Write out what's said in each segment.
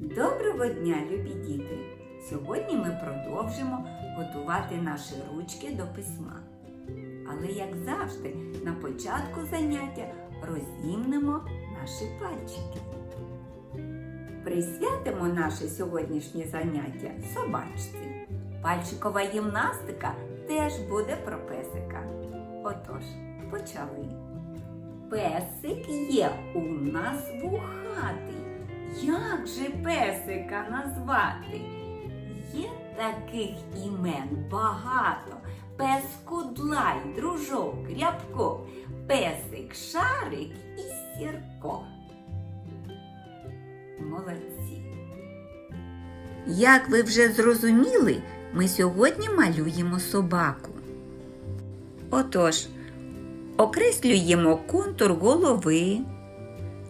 Доброго дня, любі діти! Сьогодні ми продовжимо готувати наші ручки до письма. Але, як завжди, на початку заняття розімнемо наші пальчики. Присвятимо наше сьогоднішнє заняття собачці. Пальчикова гімнастика теж буде про песика. Отож, почали. Песик є у нас вухатий. Як же песика назвати? Є таких імен багато. Пес Кудлай, дружок, рябко, песик Шарик і Сірко. Молодці. Як ви вже зрозуміли, ми сьогодні малюємо собаку. Отож, окреслюємо контур голови,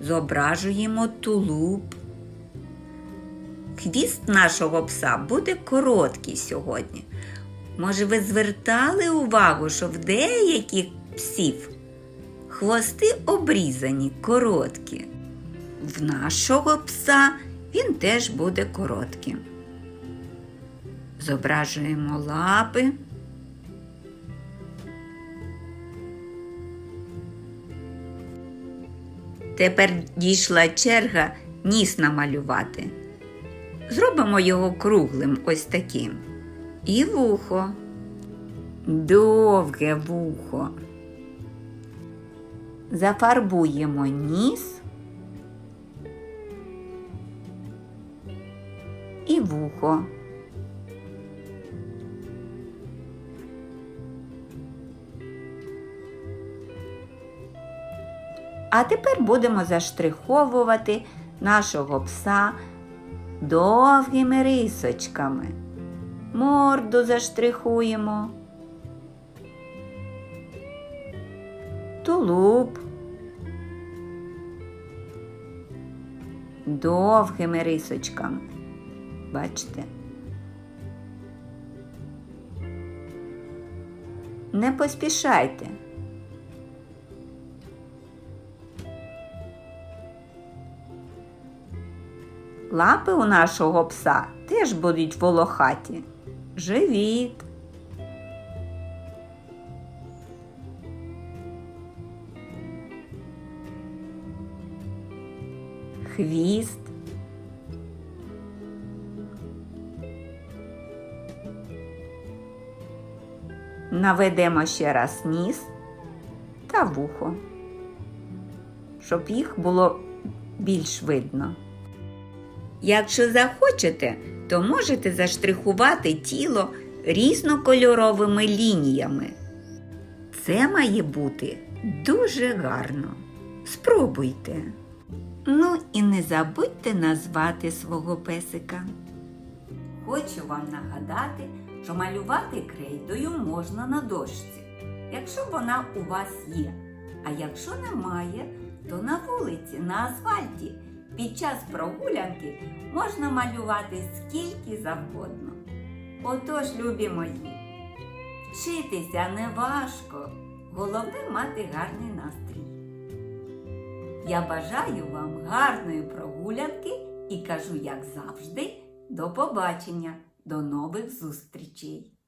зображуємо тулуб. Хвіст нашого пса буде короткий сьогодні. Може, ви звертали увагу, що в деяких псів хвости обрізані, короткі. В нашого пса він теж буде коротким. Зображуємо лапи. Тепер дійшла черга ніс намалювати. Зробимо його круглим ось таким. І вухо. Довге вухо. Зафарбуємо ніс і вухо. А тепер будемо заштриховувати нашого пса довгими рисочками. Морду заштрихуємо. Тулуб. Довгими рисочками. Бачите? Не поспішайте. Лапи у нашого пса теж будуть волохаті. Живіт. Хвіст. Наведемо ще раз ніс та вухо, щоб їх було більш видно. Якщо захочете, то можете заштрихувати тіло різнокольоровими лініями. Це має бути дуже гарно. Спробуйте. Ну і не забудьте назвати свого песика. Хочу вам нагадати, що малювати крейдою можна на дошці, якщо вона у вас є. А якщо немає, то на вулиці, на асфальті. Під час прогулянки можна малювати скільки завгодно. Отож, любі мої, вчитися не важко, головне мати гарний настрій. Я бажаю вам гарної прогулянки і кажу, як завжди, до побачення, до нових зустрічей!